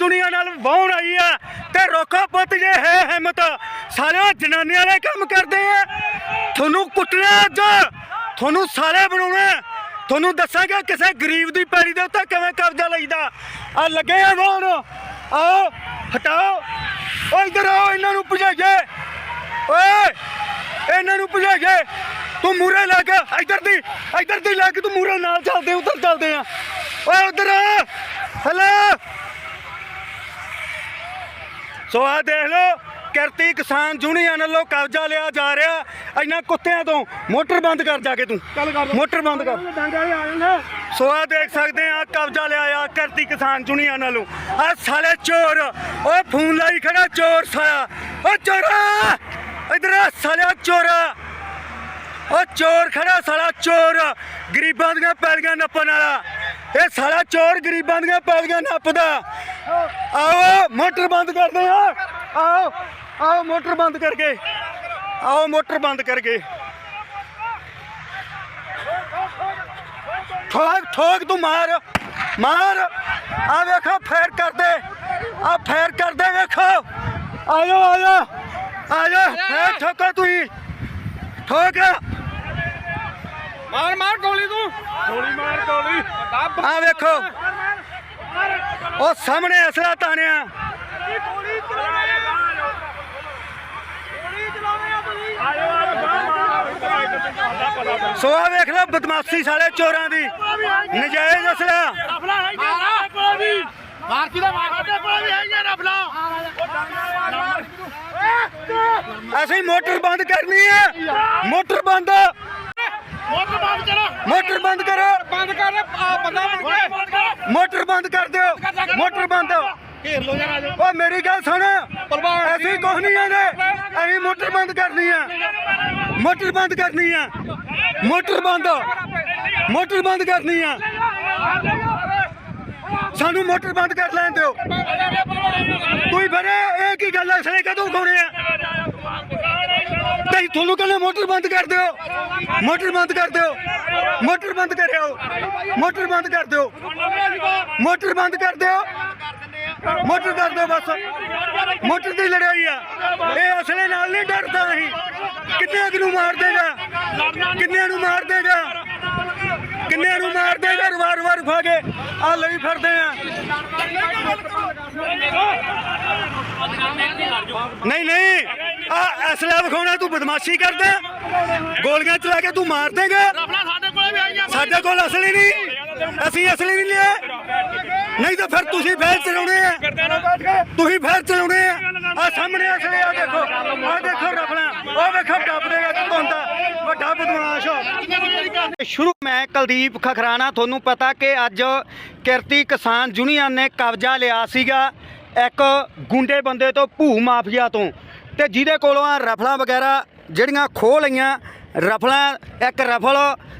ਦੁਨੀਆ ਨਾਲ ਵਾਹੁਣ ਆਈ ਆ ਤੇ ਰੋਕੋ ਪੁੱਤ ਜੇ ਹੈ ਹਿੰਮਤ। ਸਾਰੇ ਜਨਾਨੀਆਂ ਵਾਲੇ ਕੰਮ ਕਰਦੇ ਆ। ਤੁਹਾਨੂੰ ਕੁੱਟਣਾ ਅੱਜ। ਤੁਹਾਨੂੰ ਸਾਲੇ ਬਣਾਉਣਾ। ਤੁਹਾਨੂੰ ਦੱਸਾਂਗਾ ਕਿਸੇ ਗਰੀਬ ਦੀ ਪੈੜੀ ਦੇ ਉੱਤੇ ਕਿਵੇਂ ਕਬਜ਼ਾ ਲਈਦਾ। ਆ ਲੱਗੇ ਆ ਵਾਹੁਣ। ਆਓ, ਹਟਾਓ। ਓ ਇਧਰ ਆਓ, ਇਹਨਾਂ ਨੂੰ ਭਜਾਈਏ। ਓਏ, ਇਹਨਾਂ ਨੂੰ ਭਜਾਈਏ। ਤੂੰ ਮੂਰੇ ਲੱਗ। ਇਧਰ ਦੀ ਇਧਰ ਦੀ ਲੱਗ। ਤੂੰ ਮੂਰੇ ਨਾਲ ਚੱਲਦੇ, ਉਧਰ ਚੱਲਦੇ ਆ। ਓਏ, ਉਧਰ ਆ। ਸੋ ਆ ਦੇਖ ਲਓ ਕਿਰਤੀ ਕਿਸਾਨ ਯੂਨੀਅਨ ਵੱਲੋਂ ਕਬਜ਼ਾ ਲਿਆ ਜਾ ਰਿਹਾ। ਇਹਨਾਂ ਕੁੱਤਿਆਂ ਤੋਂ ਮੋਟਰ ਬੰਦ ਕਰ ਜਾ ਕੇ ਤੂੰ। ਮੋਟਰ ਬੰਦ ਕਰ। ਸੋ ਆ ਦੇਖ ਸਕਦੇ ਆ ਕਬਜ਼ਾ ਲਿਆ ਆ ਕਿਰਤੀ ਕਿਸਾਨ ਯੂਨੀਅਨ ਵੱਲੋਂ। ਆ ਸਾਲੇ ਚੋਰ ਓਏ ਫੋਨ ਲਾਈ ਖੜਾ ਚੋਰ ਸਾਲਾ। ਓ ਚੋਰਾ ਇਧਰ ਆ ਸਾਲਿਆ ਚੋਰਾ। ਓ ਚੋਰ ਖੜਾ ਸਾਲਾ ਚੋਰ। ਗਰੀਬਾਂ ਦੀਆਂ ਪੈਲੀਆਂ ਨੱਪਣ ਵਾਲਾ। ਇਹ ਸਾਲਾ ਚੋਰ ਗਰੀਬਾਂ ਦੀਆਂ ਪੈਲੀਆਂ ਨੱਪਦਾ। ਆਓ ਮੋਟਰ ਬੰਦ ਕਰਦੇ ਆ। ਆਓ ਆਓ ਮੋਟਰ ਬੰਦ ਕਰਕੇ। ਆਓ ਮੋਟਰ ਬੰਦ ਕਰਕੇ। ਠੋਕ ਠੋਕ ਤੂੰ ਮਾਰ ਮਾਰ। ਆ ਵੇਖੋ ਫੇਰ ਕਰਦੇ। ਆ ਫੇਰ ਕਰਦੇ ਵੇਖੋ। ਆਜੋ ਆਜੋ ਆਜੋ ਫੇਰ ਠੋਕੋ ਤੁਸੀਂ। ਠੋਕ। ਮਾਰ ਮਾਰ ਗੋਲੀ ਤੂੰ। ਗੋਲੀ ਮਾਰ ਗੋਲੀ ਆ ਵੇਖੋ ਉਹ ਸਾਹਮਣੇ ਅਸਲਾ ਤਾਣਿਆ। ਸੋ ਆ ਵੇਖ ਲਓ ਬਦਮਾਸ਼ੀ ਸਾਲੇ ਚੋਰਾਂ ਦੀ। ਨਜਾਇਜ਼ ਅਸਲਾ। ਮਾਰ ਦਾ ਮਾਰ ਕੋਲ ਵੀ ਹੈਗਾ ਰਫਲਾ ਅਸੀਂ ਮੋਟਰ ਬੰਦ ਕਰਨੀ ਹੈ। ਮੋਟਰ ਬੰਦ। ਮੋਟਰ ਬੰਦ ਕਰੋ ਮੋਟਰ ਬੰਦ ਕਰੋ ਬੰਦ ਕਰ ਆ ਬੰਦਾ ਬਣ ਕੇ ਮੋਟਰ ਬੰਦ ਕਰ ਦਿਓ। ਮੋਟਰ ਬੰਦ। ਘੇਰ ਲੋ ਯਾਰ ਓ, ਮੇਰੀ ਗੱਲ ਸੁਣ। ਅਸੀਂ ਕੁਛ ਨਹੀਂ ਆਦੇ। ਅਸੀਂ ਮੋਟਰ ਬੰਦ ਕਰਨੀ ਆ। ਮੋਟਰ ਬੰਦ ਕਰਨੀ ਆ। ਮੋਟਰ ਬੰਦ। ਮੋਟਰ ਬੰਦ ਕਰਨੀ ਆ। ਸਾਨੂੰ ਮੋਟਰ ਬੰਦ ਕਰ ਲੈਣ ਦਿਓ। ਕੋਈ ਬਰੇ ਇਹ ਕੀ ਗੱਲ ਐ ਕਦੋਂ ਉਠਾਉਣੇ ਆ? ਤੁਹਾਨੂੰ ਕਹਿੰਦੇ ਮੋਟਰ ਬੰਦ ਕਰ ਦਿਓ। ਮੋਟਰ ਬੰਦ ਕਰ ਦਿਓ। ਮੋਟਰ ਬੰਦ ਕਰਿਓ। ਮੋਟਰ ਬੰਦ ਕਰ ਦਿਓ। ਮੋਟਰ ਬੰਦ ਕਰ ਦਿਓ। ਮੋਟਰ ਕਰ ਦਿਓ ਬਸ। ਮੋਟਰ ਦੀ ਲੜਾਈ ਆ। ਇਹ ਅਸਲੇ ਨਾਲ ਨਹੀਂ ਡਰਦਾ ਅਸੀਂ। ਕਿੰਨੇ ਨੂੰ ਮਾਰ ਦੇਗਾ? ਕਿੰਨੇ ਨੂੰ ਮਾਰ ਦੇਗਾ? ਕਿੰਨੇ ਨੂੰ ਮਾਰ ਦੇਗਾ? ਵਾਰ ਵਾਰ ਖਾ ਕੇ। ਆ ਲਈ ਫਿਰਦੇ ਆ ਨਹੀਂ ਨਹੀਂ ਆ ਅਸਲਾ ਵਿਖਾਉਣਾ, ਤੂੰ ਬਦਮਾਸ਼ੀ ਕਰਦਾ ਗੋਲੀਆਂ ਚਲਾ ਕੇ ਤੂੰ ਮਾਰ ਦੇਗਾ। ਸਾਡੇ ਕੋਲ ਅਸਲੀ ਨਹੀਂ। ਅਸੀਂ ਅਸਲੀ ਨਹੀਂ ਲਿਆ। ਨਹੀਂ ਤਾਂ ਫਿਰ ਤੁਸੀਂ ਫੇਰ ਚਲਾਉਣੇ ਆ। ਤੁਸੀਂ ਫੇਰ ਚਲਾਉਣੇ ਆ। ਆ ਸਾਹਮਣੇ ਅਸਲੇ ਆ ਦੇਖੋ ਆ ਦੇਖੋ ਰਫਲਾ। ਉਹ ਵੇਖੋ, ਡੱਬ ਦੇਗਾ ਤੂੰ ਹੁੰਦਾ। ਵੱਡਾ ਬਦਮਾਸ਼ ਸ਼ੁਰੂ ਮੈਂ ਕੁਲਦੀਪ ਖਖਰਾਣਾ, ਤੁਹਾਨੂੰ ਪਤਾ ਕਿ ਅੱਜ ਕਿਰਤੀ ਕਿਸਾਨ ਯੂਨੀਅਨ ਨੇ ਕਬਜ਼ਾ ਲਿਆ ਸੀਗਾ ਇੱਕ ਗੁੰਡੇ ਬੰਦੇ ਤੋਂ ਭੂ ਮਾਫੀਆ ਤੋਂ। ਤੇ ਜਿਹਦੇ ਕੋਲੋਂ ਆ ਰਫਲਾਂ ਵਗੈਰਾ ਜਿਹੜੀਆਂ ਖੋਹ ਲਈਆਂ, ਰਫਲਾਂ, ਇੱਕ ਰਫਲ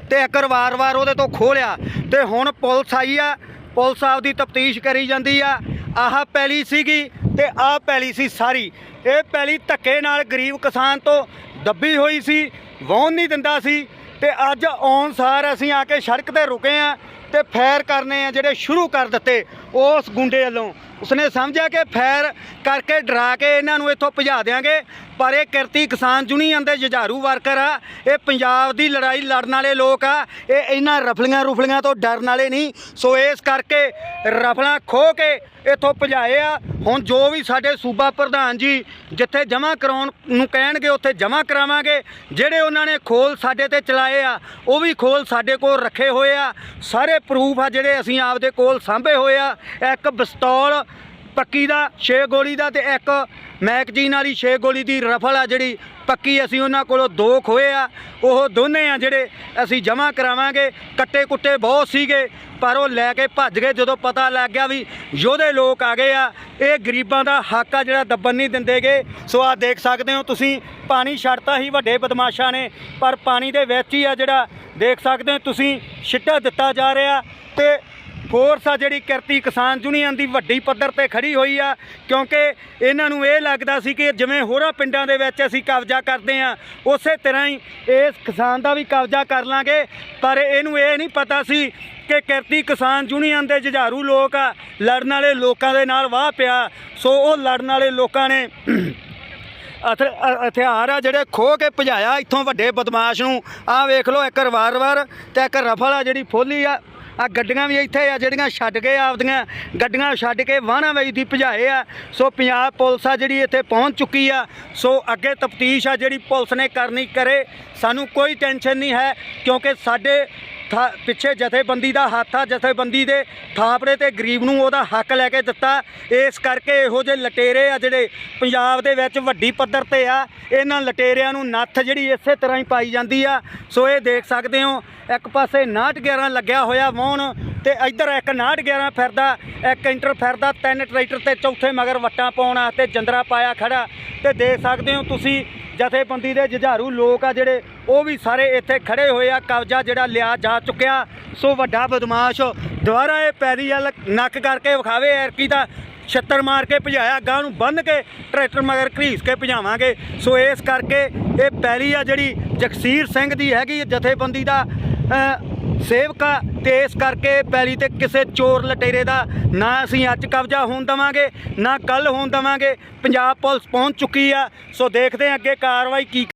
ਤੇ ਇੱਕ ਵਾਰ-ਵਾਰ ਉਹਦੇ ਤੋਂ ਖੋਹ ਲਿਆ। ਤੇ ਹੁਣ ਪੁਲਿਸ ਆਈ ਆ, ਪੁਲਿਸ ਆਪਦੀ ਤਫਤੀਸ਼ ਕਰੀ ਜਾਂਦੀ ਆ। ਆਹ ਪੈਲੀ ਸੀਗੀ ਤੇ ਆਹ ਪੈਲੀ ਸੀ ਸਾਰੀ। ਇਹ ਪੈਲੀ ਧੱਕੇ ਨਾਲ ਗਰੀਬ ਕਿਸਾਨ ਤੋਂ ਦੱਬੀ ਹੋਈ ਸੀ, ਵਾਹੁਣ ਨਹੀਂ ਦਿੰਦਾ ਸੀ। ਤੇ ਅੱਜ ਆਉਣ ਸਾਰ ਅਸੀਂ ਆ ਕੇ ਸੜਕ ਤੇ ਰੁਕੇ ਆ ਤੇ ਫੈਰ ਕਰਨੇ ਆ ਜਿਹੜੇ ਸ਼ੁਰੂ ਕਰ ਦਿੱਤੇ। ਉਸ ਗੁੰਡੇ ਵੱਲੋਂ। ਉਸਨੇ ਸਮਝਿਆ ਕਿ ਫੈਰ ਕਰਕੇ ਡਰਾ ਕੇ ਇਹਨਾਂ ਨੂੰ ਇੱਥੋਂ ਭਜਾ ਦੇਾਂਗੇ ਪਰ ਇਹ ਕਿਰਤੀ ਕਿਸਾਨ ਯੂਨੀਅਨ ਦੇ ਜੁਝਾਰੂ ਵਰਕਰ ਆ। ਇਹ ਪੰਜਾਬ ਦੀ ਲੜਾਈ ਲੜਨ ਵਾਲੇ ਲੋਕ ਆ। ਇਹ ਇਹਨਾਂ ਰਫਲੀਆਂ ਰੁਫਲੀਆਂ ਤੋਂ ਡਰਨ ਵਾਲੇ ਨਹੀਂ। ਸੋ ਇਸ ਕਰਕੇ ਰਫਲਾਂ ਖੋ ਕੇ ਇੱਥੋਂ ਭਜਾਏ ਆ। ਹੁਣ ਜੋ ਵੀ ਸਾਡੇ ਸੂਬਾ ਪ੍ਰਧਾਨ ਜੀ ਜਿੱਥੇ ਜਮ੍ਹਾਂ ਕਰਾਉਣ ਨੂੰ ਕਹਿਣਗੇ, ਉੱਥੇ ਜਮ੍ਹਾਂ ਕਰਾਵਾਂਗੇ। ਜਿਹੜੇ ਉਹਨਾਂ ਨੇ ਖੋਲ ਸਾਡੇ ਤੇ ਚਲਾਏ ਆ, ਉਹ ਵੀ ਖੋਲ ਸਾਡੇ ਕੋਲ ਰੱਖੇ ਹੋਏ ਆ। ਸਾਰੇ ਪ੍ਰੂਫ ਆ ਜਿਹੜੇ ਅਸੀਂ ਆਪਦੇ ਕੋਲ ਸਾਂਭੇ ਹੋਏ ਆ। ਇੱਕ ਪਿਸਤੌਲ, ਪੱਕੀ ਦਾ 6 ਗੋਲੀ ਦਾ ਤੇ ਇੱਕ ਮੈਗਜ਼ੀਨ ਵਾਲੀ 6 ਗੋਲੀ ਦੀ ਰਫਲ ਆ ਜਿਹੜੀ। ਪੱਕੀ ਅਸੀਂ ਉਹਨਾਂ ਕੋਲੋਂ ਦੋ ਖੋਏ ਆ। ਉਹ ਦੋਨੇ ਆ ਜਿਹੜੇ ਅਸੀਂ ਜਮ੍ਹਾਂ ਕਰਾਵਾਂਗੇ। ਕੱਟੇ ਕੁੱਟੇ ਬਹੁਤ ਸੀਗੇ, ਪਰ ਉਹ ਲੈ ਕੇ ਭੱਜ ਗਏ ਜਦੋਂ ਪਤਾ ਲੱਗ ਗਿਆ ਵੀ ਯੋਧੇ ਲੋਕ ਆ ਗਏ ਆ। ਇਹ ਗਰੀਬਾਂ ਦਾ ਹੱਕ ਆ ਜਿਹੜਾ ਦੱਬਣ ਨਹੀਂ ਦਿੰਦੇਗੇ। ਸੋ ਆ ਦੇਖ ਸਕਦੇ ਹੋ ਤੁਸੀਂ, ਪਾਣੀ ਛੱਡਤਾ ਹੀ ਵੱਡੇ ਬਦਮਾਸ਼ਾਂ ਨੇ, ਪਰ ਪਾਣੀ ਦੇ ਵਿੱਚ ਹੀ ਆ ਜਿਹੜਾ ਦੇਖ ਸਕਦੇ ਹੋ ਤੁਸੀਂ, ਛਿੱਟਾ ਦਿੱਤਾ ਜਾ ਰਿਹਾ ਤੇ ਫੋਰਸ ਆ ਜਿਹੜੀ ਕਿਰਤੀ ਕਿਸਾਨ ਯੂਨੀਅਨ ਦੀ ਵੱਡੀ ਪੱਧਰ ਤੇ ਖੜੀ ਹੋਈ ਆ, ਕਿਉਂਕਿ ਇਹਨਾਂ ਨੂੰ ਇਹ ਲੱਗਦਾ ਸੀ ਕਿ ਜਿਵੇਂ ਹੋਰਾਂ ਪਿੰਡਾਂ ਦੇ ਵਿੱਚ ਅਸੀਂ ਕਬਜ਼ਾ ਕਰਦੇ ਆ, ਉਸੇ ਤਰ੍ਹਾਂ ਹੀ ਇਸ ਕਿਸਾਨ ਦਾ ਵੀ ਕਬਜ਼ਾ ਕਰ ਲਾਂਗੇ। ਪਰ ਇਹਨੂੰ ਇਹ ਨਹੀਂ ਪਤਾ ਸੀ ਕਿ ਕਿਰਤੀ ਕਿਸਾਨ ਯੂਨੀਅਨ ਦੇ ਜੁਝਾਰੂ ਲੋਕ ਆ, ਲੜਨ ਵਾਲੇ ਲੋਕਾਂ ਦੇ ਨਾਲ ਵਾਹ ਪਿਆ। ਸੋ ਉਹ ਲੜਨ ਵਾਲੇ ਲੋਕਾਂ ਨੇ ਅਥ- ਹਥਿਆਰ ਆ ਜਿਹੜੇ ਖੋਹ ਕੇ ਭਜਾਇਆ ਇੱਥੋਂ ਵੱਡੇ ਬਦਮਾਸ਼ ਨੂੰ। ਆਹ ਵੇਖ ਲਓ ਇੱਕ ਰਿਵਾਲਵਰ ਤੇ ਇੱਕ ਰਫਲ ਆ ਜਿਹੜੀ ਫੋਲੀ ਆ। ਆ ਗੱਡੀਆਂ ਵੀ ਇੱਥੇ ਆ ਜਿਹੜੀਆਂ ਛੱਡ ਕੇ ਆਪਦੀਆਂ ਗੱਡੀਆਂ ਛੱਡ ਕੇ ਵਾਹਣਾ ਵੇਚ ਦੀ ਭਜਾਏ ਆ। ਸੋ ਪੰਜਾਬ ਪੁਲਿਸ ਆ ਜਿਹੜੀ ਇੱਥੇ ਪਹੁੰਚ ਚੁੱਕੀ ਆ। ਸੋ ਅੱਗੇ ਤਫਤੀਸ਼ ਆ ਜਿਹੜੀ ਪੁਲਿਸ ਨੇ ਕਰਨੀ ਕਰੇ। ਸਾਨੂੰ ਕੋਈ ਟੈਨਸ਼ਨ ਨਹੀਂ ਹੈ ਕਿਉਂਕਿ ਸਾਡੇ ਪਿੱਛੇ ਜਥੇਬੰਦੀ ਦਾ ਹੱਥ ਆ, ਜਥੇਬੰਦੀ ਦੇ ਥਾਪੜੇ ਤੇ ਗਰੀਬ ਨੂੰ ਉਹਦਾ ਹੱਕ ਲੈ ਕੇ ਦਿੱਤਾ। ਇਸ ਕਰਕੇ ਇਹੋ ਜਿਹੇ ਲਟੇਰੇ ਆ ਜਿਹੜੇ ਪੰਜਾਬ ਦੇ ਵਿੱਚ ਵੱਡੀ ਪੱਧਰ ਤੇ ਆ। ਇਹਨਾਂ ਲਟੇਰਿਆਂ ਨੂੰ ਨੱਥ ਜਿਹੜੀ ਇਸੇ ਤਰ੍ਹਾਂ ਹੀ ਪਾਈ ਜਾਂਦੀ ਆ। ਸੋ ਇਹ ਦੇਖ ਸਕਦੇ ਹੋ, ਇੱਕ ਪਾਸੇ 911 ਲੱਗਿਆ ਹੋਇਆ ਵਾਹਣ ਤੇ ਇੱਧਰ ਇੱਕ 911 ਫਿਰਦਾ, ਇੱਕ ਇੰਟਰ ਫਿਰਦਾ, ਤਿੰਨ ਟਰੈਕਟਰ ਤੇ ਚੌਥੇ ਮਗਰ ਵੱਟਾਂ ਪਾਉਣ ਵਾਸਤੇ ਜੰਦਰਾ ਪਾਇਆ ਖੜਾ। ਤੇ ਦੇਖ ਸਕਦੇ ਹੋ ਤੁਸੀਂ ਜਥੇਬੰਦੀ ਦੇ ਜੁਝਾਰੂ ਲੋਕ ਆ ਜਿਹੜੇ, ਉਹ ਵੀ ਸਾਰੇ ਇੱਥੇ ਖੜੇ ਹੋਏ ਆ, ਕਬਜ਼ਾ ਜਿਹੜਾ ਲਿਆ ਜਾ ਚੁੱਕਿਆ। ਸੋ ਵੱਡਾ ਬਦਮਾਸ਼ ਦੁਬਾਰਾ ਇਹ ਪੈਰੀ ਵਾਲ ਨੱਕ ਕਰਕੇ ਵਿਖਾਵੇ, ਐਰਕੀ ਦਾ ਛੱਤਰ ਮਾਰ ਕੇ ਭਜਾਇਆ ਗਾਂ ਨੂੰ ਬੰਨ ਕੇ ਟਰੈਕਟਰ ਮਗਰ ਘਰੀਸ ਕੇ ਭਜਾਵਾਂਗੇ। ਸੋ ਇਸ ਕਰਕੇ ਇਹ ਪੈਰੀ ਆ ਜਿਹੜੀ ਜਗਸੀਰ ਸਿੰਘ ਦੀ ਹੈਗੀ ਜਥੇਬੰਦੀ ਦਾ ਸੇਵਕਾ ਤੇ ਇਸ ਕਰਕੇ ਪੈਲੀ ਤੇ ਕਿਸੇ ਚੋਰ ਲਟੇਰੇ ਦਾ ਨਾ ਅਸੀਂ ਅੱਜ ਕਬਜ਼ਾ ਹੋਣ ਦਵਾਂਗੇ, ਨਾ ਕੱਲ ਹੋਣ ਦਵਾਂਗੇ। ਪੰਜਾਬ ਪੁਲਿਸ ਪਹੁੰਚ ਚੁੱਕੀ ਆ। ਸੋ ਦੇਖਦੇ ਹਾਂ ਅੱਗੇ ਕਾਰਵਾਈ ਕੀ